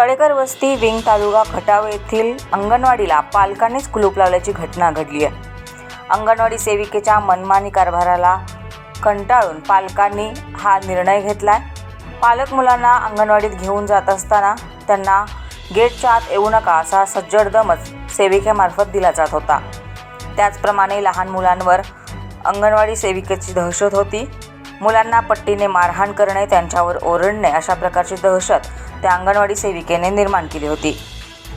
तळेकर वस्ती विंग तालुका खटाव येथील अंगणवाडीला पालकांनीच कुलूप लावल्याची घटना घडली आहे. अंगणवाडी सेविकेच्या मनमानी कारभाराला कंटाळून पालकांनी हा निर्णय घेतला आहे पालक मुलांना अंगणवाडीत घेऊन जात असताना त्यांना गेटच्या आत येऊ नका असा सज्जड दमच सेविकेमार्फत दिला जात होता. त्याचप्रमाणे लहान मुलांवर अंगणवाडी सेविकेची दहशत होती. मुलांना पट्टीने मारहाण करणे त्यांच्यावर ओरडणे अशा प्रकारची दहशत त्या अंगणवाडी सेविकेने निर्माण केली होती.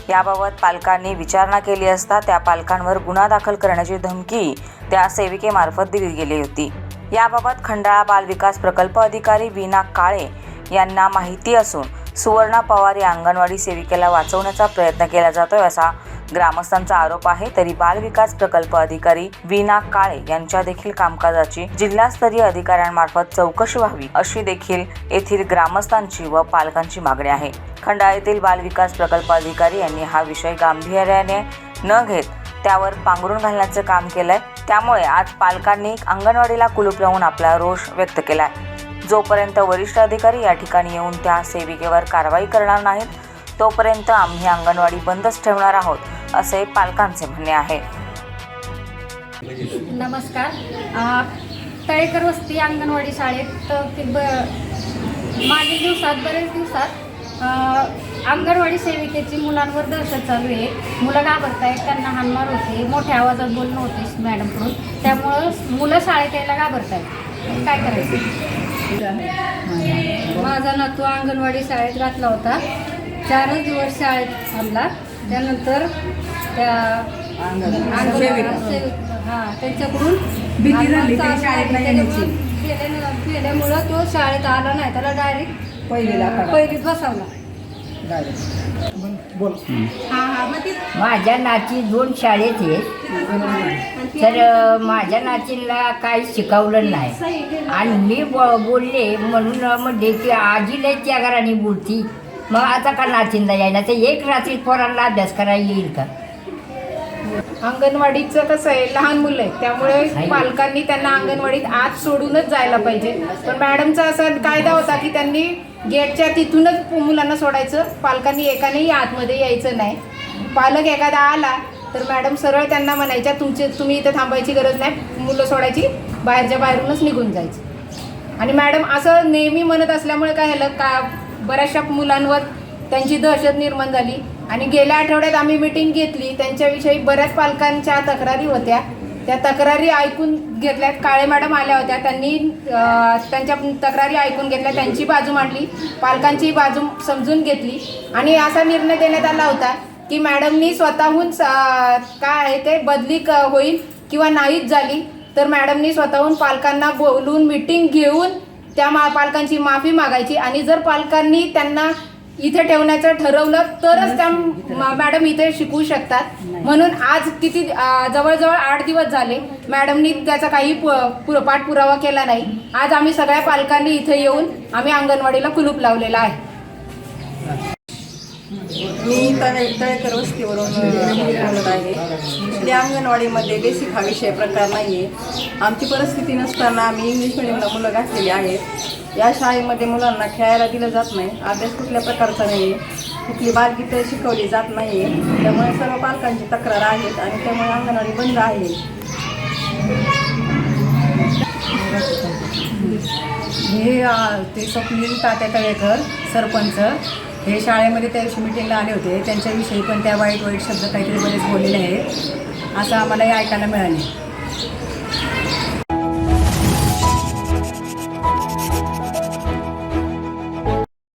याबाबत पालकांनी विचारणा केली असता त्या पालकांवर गुन्हा दाखल करण्याची धमकी त्या सेविकेमार्फत दिली गेली होती. याबाबत खंडाळा बाल विकास प्रकल्प अधिकारी वीना काळे यांना माहिती असून सुवर्णा पवार या अंगणवाडी सेविकेला वाचवण्याचा प्रयत्न केला जातोय असा ग्रामस्थांचा आरोप आहे तरी बाल विकास प्रकल्प अधिकारी वीना काळे यांच्या देखील कामकाजाची जिल्हास्तरीय अधिकाऱ्यांमार्फत चौकशी व्हावी अशी देखील येथील ग्रामस्थांची व पालकांची मागणी आहे. खंडाळा येथील बाल विकास प्रकल्प अधिकारी यांनी हा विषय गांभीर्याने न घेत त्यावर पांघरून घालण्याचं काम केलंय. त्यामुळे आज पालकांनी अंगणवाडीला कुलूप लावून आपला रोष व्यक्त केलाय. जोपर्यंत वरिष्ठ अधिकारी या ठिकाणी येऊन त्या सेविकेवर कारवाई करणार नाहीत तोपर्यंत आम्ही अंगणवाडी बंदच ठेवणार आहोत. असे पालकांचे म्हणणे आहे. नमस्कार. तळेकर वस्ती अंगणवाडी शाळेत ब मागील दिवसात बरेच दिवसात अंगणवाडी सेविकेची मुलांवर दहशत चालू आहे. मुलं घाबरत आहेत त्यांना हानमार होते मोठ्या आवाजात बोलणं होते मॅडमकडून. त्यामुळं मुलं शाळेत यायला घाबरत आहेत काय करायचं? माझा नातू अंगणवाडी शाळेत घातला होता. चारच दिवस शाळेत आणला त्यानंतर त्या हां त्यांच्याकडून भीती झाली शाळेत नाही येण्याची. गेल्यामुळं तो शाळेत आला नाही त्याला डायरेक्ट पहिलीला काढा. पहिलीत बसवला. बोल. हां हां माझ्या नाची दोन शाळेत आहेत. तर अ, माझ्या नातीला काही शिकवलं नाही. आणि मी ब बोलले म्हणून म्हणले की आजीला त्या घराने बोलती. मग आता का नातींना यायला? तर एक रात्री पोरांना अभ्यास करायला येईल का? अंगणवाडीचं कसं आहे लहान मुलं आहेत त्यामुळे. पालकांनी त्यांना अंगणवाडीत आत सोडूनच जायला पाहिजे. पण मॅडमचा असा कायदा होता की त्यांनी गेटच्या तिथूनच मुलांना सोडायचं पालकांनी एकानेही आतमध्ये यायचं नाही. पालक एखादा आला तर मॅडम सरळ त्यांना म्हणायच्या तुमचे तुम्ही इथं थांबायची गरज नाही मुलं सोडायची बाहेरच्या बाहेरूनच निघून जायचं. आणि मॅडम असं नेहमी म्हणत असल्यामुळे काय झालं का बऱ्याचशा मुलांवर त्यांची दहशत निर्माण झाली. आणि गेल्या आठवड्यात आम्ही मिटिंग घेतली. त्यांच्याविषयी बऱ्याच पालकांच्या तक्रारी होत्या. त्या तक्रारी ऐकून घेतल्यात. काळे मॅडम आल्या होत्या. त्यांनी त्यांच्या तक्रारी ऐकून घेतल्या. त्यांची बाजू मांडली. पालकांची बाजू समजून घेतली. आणि असा निर्णय देण्यात आला होता की मॅडमनी स्वतःहून काय आहे ते बदली क होईल किंवा नाहीच झाली. तर मॅडमनी स्वतःहून पालकांना बोलून मिटिंग घेऊन त्या मा पालकांची माफी मागायची आणि जर पालकांनी त्यांना इथे ठेवण्याचं ठरवलं तरच त्या मॅडम इथे शिकवू शकतात. म्हणून आज किती जवळजवळ आठ दिवस झाले मॅडमनी त्याचा काही पाठपुरावा केला नाही. आज आम्ही सगळ्या पालकांनी इथे येऊन आम्ही अंगणवाडीला कुलूप लावलेला आहे. मी तळेकर वस्तीवरून बोलत आहे. इथल्या अंगणवाडीमध्ये बेसिक हा विषय प्रकार नाही आहे आमची परिस्थिती नसताना आम्ही इंग्लिश मिडियमला मुलं घातलेली आहेत. या शाळेमध्ये मुलांना खेळायला दिलं जात नाही. अभ्यास कुठल्या प्रकारचा नाही आहे कुठली बालगीतं शिकवली जात नाही आहे त्यामुळे सर्व पालकांची तक्रार आहेत आणि त्यामुळे अंगणवाडी बंद आहे. हे ते स्वप्नील तात्या तळेकर सरपंच. हे शाळेमध्ये त्या दिवशी मिटिंगला आले होते. त्यांच्याविषयी पण त्या वाईट वाईट शब्द काहीतरी बरेच बोललेले आहेत. असं आम्हाला हे ऐकायला मिळाले.